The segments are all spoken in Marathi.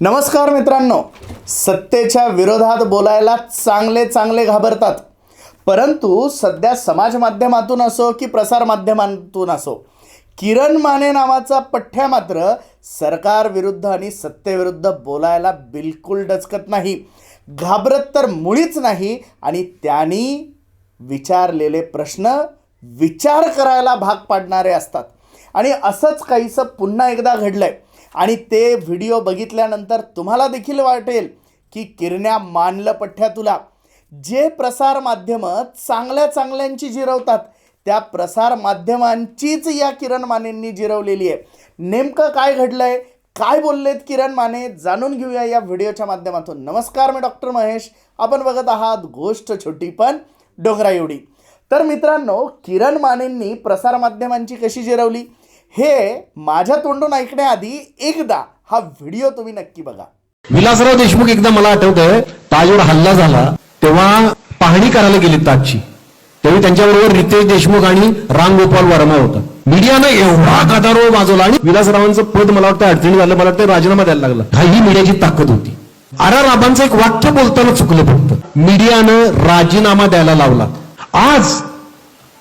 नमस्कार मित्रांनो. सत्तेच्या विरोधात बोलायला चांगले चांगले घाबरतात. परंतु सध्या समाज माध्यमातून असो की प्रसार माध्यमातून असो किरण माने नावाचा पठ्ठ्या मात्र सरकार विरुद्ध आणि सत्तेविरुद्ध बोलायला बिलकुल डचकत नाही. घाबरत तर मुळीच नाही आणि त्यांनी विचारलेले प्रश्न विचार करायला भाग पाडणारे असतात. आणि असंच काहीसं पुन्हा एकदा घडलं आहे आणि ते व्हिडिओ बघितल्यानंतर तुम्हाला देखील वाटेल की किरण्या मानलं पठ्ठ्या तुला. जे प्रसार माध्यमं चांगल्या चांगल्यांची जिरवतात त्या प्रसार माध्यमांचीच या किरण मानेंनी जिरवलेली आहे. नेमकं काय घडलंय? काय बोललेत किरण माने? जाणून घेऊया या व्हिडिओच्या माध्यमातून. नमस्कार मी डॉक्टर महेश. आपण बघत आहात गोष्ट छोटी पण डोंगरा एवढी तर मित्रांनो किरण मानेंनी प्रसारमाध्यमांची कशी जिरवली? हे माझ्या तोंडून ऐकण्याआधी एकदा हा व्हिडिओ तुम्ही नक्की बघा. विलासराव देशमुख एकदा मला आठवतंय ताजवर हल्ला झाला तेव्हा पाहणी करायला गेली ताजची तेव्हा त्यांच्याबरोबर रितेश देशमुख आणि रामगोपाल वर्मा होता. मीडियानं एवढा गदारोळ माजवला आणि विलासरावांचं पद मला वाटतं अडचणी झालं मला वाटतं राजीनामा द्यायला लागला. हा ही मीडियाची ताकद होती. आर राबांचं एक वाक्य बोलताना चुकलं फक्त. मीडियानं राजीनामा द्यायला लावला. आज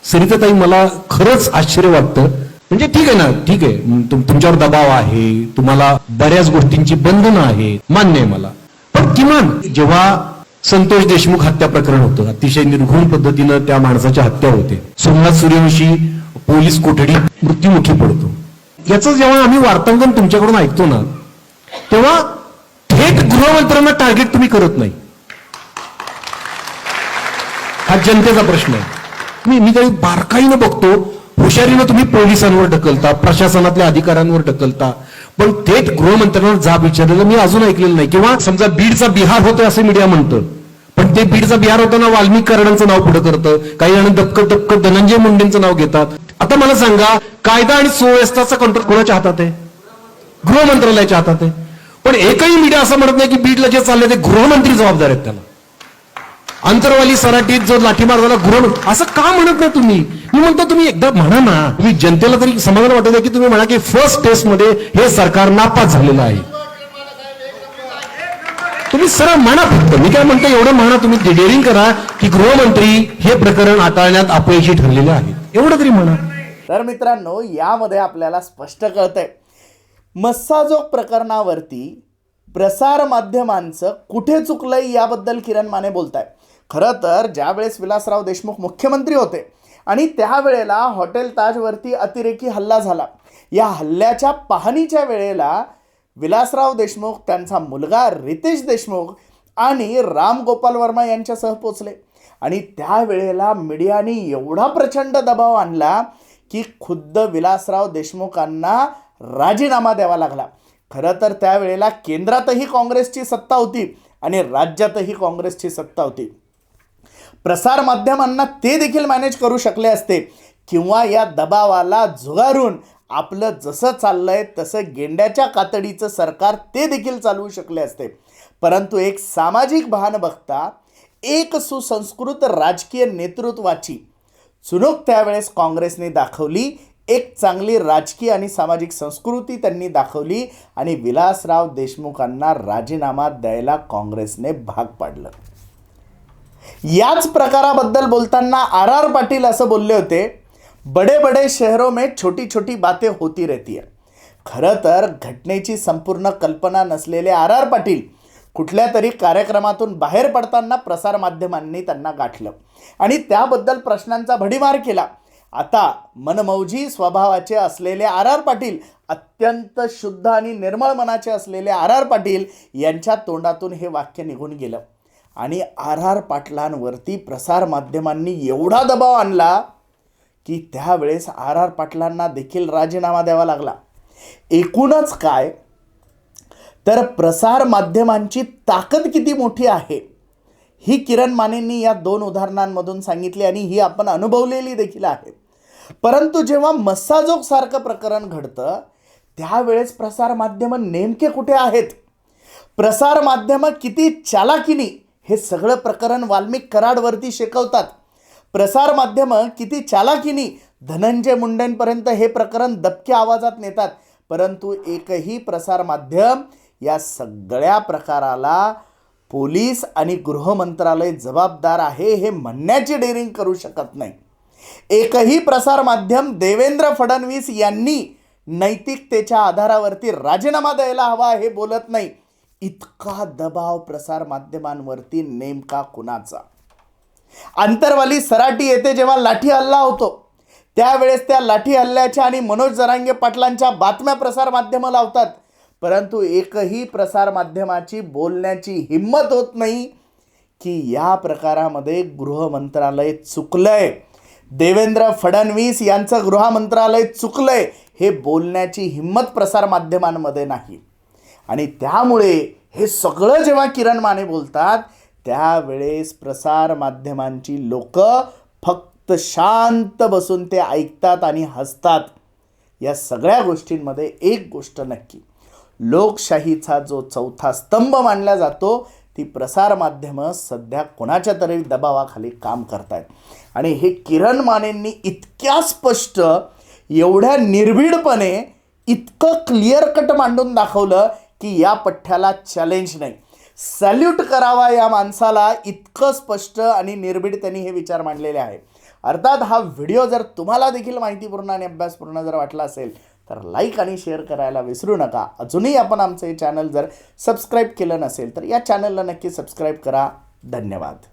सरिताताई मला खरंच आश्चर्य वाटतं म्हणजे ठीक आहे ना ठीक आहे. तुमच्यावर दबाव आहे तुम्हाला बऱ्याच गोष्टींची बंधनं आहेत मान्य आहे मला. पण किमान जेव्हा संतोष देशमुख हत्या प्रकरण होतं अतिशय निर्घुण पद्धतीनं त्या माणसाच्या हत्या होते. सोमनाथ सूर्यवंशी पोलीस कोठडीत मृत्यूमुखी पडतो. याचं जेव्हा आम्ही वार्तांकन तुमच्याकडून ऐकतो ना तेव्हा थेट गृहमंत्र्यांना टार्गेट तुम्ही करत नाही. हा जनतेचा प्रश्न आहे. मी मी काही बारकाईनं बघतो हुशारीनं तुम्ही पोलिसांवर ढकलता प्रशासनातल्या अधिकाऱ्यांवर ढकलता पण थेट गृहमंत्र्यांवर जाब विचारलेलं मी अजून ऐकलेलं नाही. किंवा समजा बीडचा बिहार होतोय असं मीडिया म्हणतं पण ते बीडचा बिहार होताना वाल्मिक कराडांचं नाव पुढे करतं काही जण दपकत दपकत धनंजय मुंडेंचं नाव घेतात. आता मला सांगा कायदा आणि सुव्यवस्थाचा कंट्रोल कोणाच्या हातात आहे? गृह मंत्रालयाच्या हातात आहे. पण एकही मीडिया असं म्हणत नाही की बीडला जे चाललंय ते गृहमंत्री जबाबदार आहेत त्याला. अंतरवाली सराटीत जो लाठीमार झाला गृह असं का म्हणत नाही तुम्ही? मी म्हणतो तुम्ही एकदा म्हणा ना तुम्ही जनतेला तरी समाधान वाटत आहे की तुम्ही म्हणा की फर्स्ट टेस्टमध्ये हे सरकार नापास झालेलं आहे. तुम्ही सरळ म्हणा फक्त. मी काय म्हणतो एवढं म्हणा तुम्ही डेअरिंग करा की गृहमंत्री हे प्रकरण हाताळण्यात अपयशी ठरलेले आहे एवढं तरी म्हणा. तर मित्रांनो यामध्ये आपल्याला स्पष्ट कळतंय. मस्साजोग प्रकरणावरती प्रसार माध्यमांचं कुठे चुकलंय याबद्दल किरण माने बोलताय खरं तर ज्यावेळेस विलासराव देशमुख मुख्यमंत्री होते आणि त्यावेळेला हॉटेल ताजवरती अतिरेकी हल्ला झाला. या हल्ल्याच्या पाहणीच्या वेळेला विलासराव देशमुख त्यांचा मुलगा रितेश देशमुख आणि राम गोपाल वर्मा यांच्यासह पोचले आणि त्यावेळेला मीडियाने एवढा प्रचंड दबाव आणला की खुद्द विलासराव देशमुखांना राजीनामा द्यावा लागला. खरं तर त्यावेळेला केंद्रातही काँग्रेसची सत्ता होती आणि राज्यातही काँग्रेसची सत्ता होती. प्रसार माध्यमांना ते देखील मॅनेज करू शकले असते. किंवा या दबावाला झुगारून आपलं जसं चाललं आहे तसं गेंड्याच्या कातडीचं सरकार ते देखील चालवू शकले असते. परंतु एक सामाजिक भान बघता एक सुसंस्कृत राजकीय नेतृत्वाची चुनूक त्यावेळेस काँग्रेसने दाखवली एक चांगली राजकीय आणि सामाजिक संस्कृती त्यांनी दाखवली आणि विलासराव देशमुखांना राजीनामा द्यायला काँग्रेसने भाग पाडलं. याच प्रकाराबद्दल बोलताना आर आर पाटील असं बोलले होते बडे बडे शहरों में छोटी छोटी बातें होती रहती है. खरं तर घटनेची संपूर्ण कल्पना नसलेले आर आर पाटील कुठल्या तरी कार्यक्रमातून बाहेर पडताना प्रसारमाध्यमांनी त्यांना गाठलं. आणि त्याबद्दल प्रश्नांचा भडीमार केला. आता मनमौजी स्वभावाचे असलेले आर आर पाटील अत्यंत शुद्ध आणि निर्मळ मनाचे असलेले आर आर पाटील यांच्या तोंडातून हे वाक्य निघून गेलं. आणि आर आर पाटलांवरती प्रसारमाध्यमांनी एवढा दबाव आणला की त्यावेळेस आर आर पाटलांना देखील राजीनामा द्यावा लागला. एकूणच काय? तर प्रसार माध्यमांची ताकद किती मोठी आहे? ही किरण मानेंनी या दोन उदाहरणांमधून सांगितली आणि ही आपण अनुभवलेली देखील आहे. परंतु जेव्हा मस्साजोग सारखं प्रकरण घडतं त्यावेळेस प्रसार माध्यमं नेमके कुठे आहेत? प्रसार माध्यमं किती चालाकीनी हे सगळं प्रकरण वाल्मिक कराडवरती शिकवतात. प्रसार माध्यमं किती चालाकिनी धनंजय मुंडेंपर्यंत हे प्रकरण दबक्या आवाजात नेतात. परंतु एकही प्रसार माध्यम या सगळ्या प्रकाराला पोलीस आणि गृहमंत्रालय जबाबदार आहे हे म्हणण्याची डेअरिंग करू शकत नाही. एकही प्रसार माध्यम देवेंद्र फडणवीस यांनी नैतिकतेच्या आधारावरती राजीनामा द्यायला हवा हे बोलत नाही. इतका दबाव प्रसार माध्यमांवरती नेमका कुणाचा? आंतरवाली सराटी येथे जेव्हा लाठी हल्ला होतो. त्यावेळेस त्या लाठी हल्ल्याच्या आणि मनोज जरांगे पाटलांच्या बातम्या प्रसार माध्यमं लावतात. परंतु एकही प्रसार माध्यमाची बोलण्याची हिंमत होत नाही की या प्रकारामध्ये गृह मंत्रालय चुकलंय. देवेंद्र फडणवीस यांचं गृह मंत्रालय चुकलंय हे बोलण्याची हिंमत प्रसार माध्यमांमध्ये नाही. आणि त्यामुळे हे सगळं जेव्हा किरण माने बोलतात त्यावेळेस प्रसार माध्यमांची लोक फक्त शांत बसून ते ऐकतात आणि हसतात. या सगळ्या गोष्टींमध्ये एक गोष्ट नक्की. लोकशाहीचा जो चौथा स्तंभ मानला जातो ती प्रसार माध्यमं सध्या कोणाच्या तरी दबावाखाली काम करतायत. आणि हे किरण मानेंनी इतक्या स्पष्ट एवढ्या निर्भीडपणे इतकं क्लिअर कट मांडून दाखवलं की या पठ्ठ्याला चॅलेंज नाही. सॅल्यूट करावा या माणसाला इतकं स्पष्ट आणि निर्भीड त्यांनी हे विचार मांडलेले आहे अर्थात हा व्हिडिओ जर तुम्हाला देखील माहितीपूर्ण आणि अभ्यासपूर्ण जर वाटला असेल तर लाईक आणि शेअर करायला विसरू नका. अजूनही आपण आमचं हे चॅनल जर सबस्क्राईब केलं नसेल तर या चॅनलला नक्की सबस्क्राईब करा. धन्यवाद.